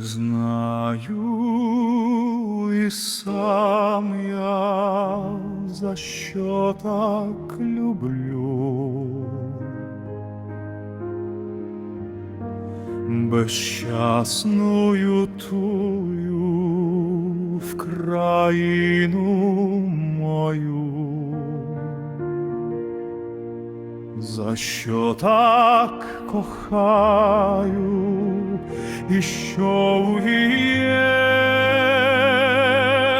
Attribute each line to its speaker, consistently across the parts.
Speaker 1: знаю і сам я за що так люблю. Безщасною тую в країну мою. За що так кохаю, і що є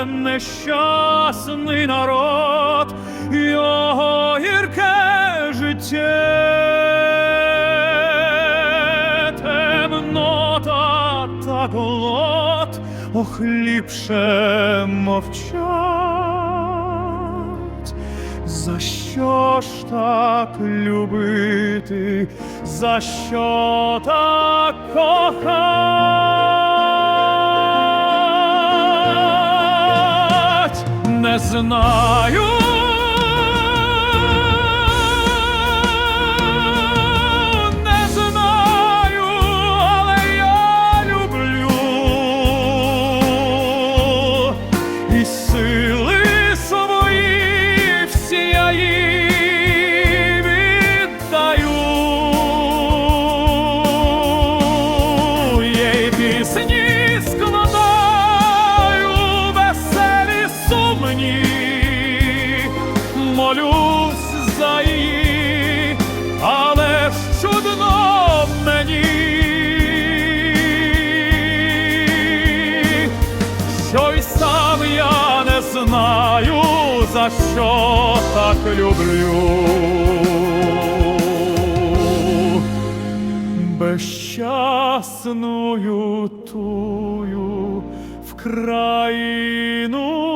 Speaker 1: нещасний народ, його гірке життя, темнота та голод, ох, ліпше мовчать. За що ж так любити, за що так кохать, не знаю. Молюсь за її, але ж чудно мені. що й сам я не знаю, за що так люблю. Безщасною тую в країну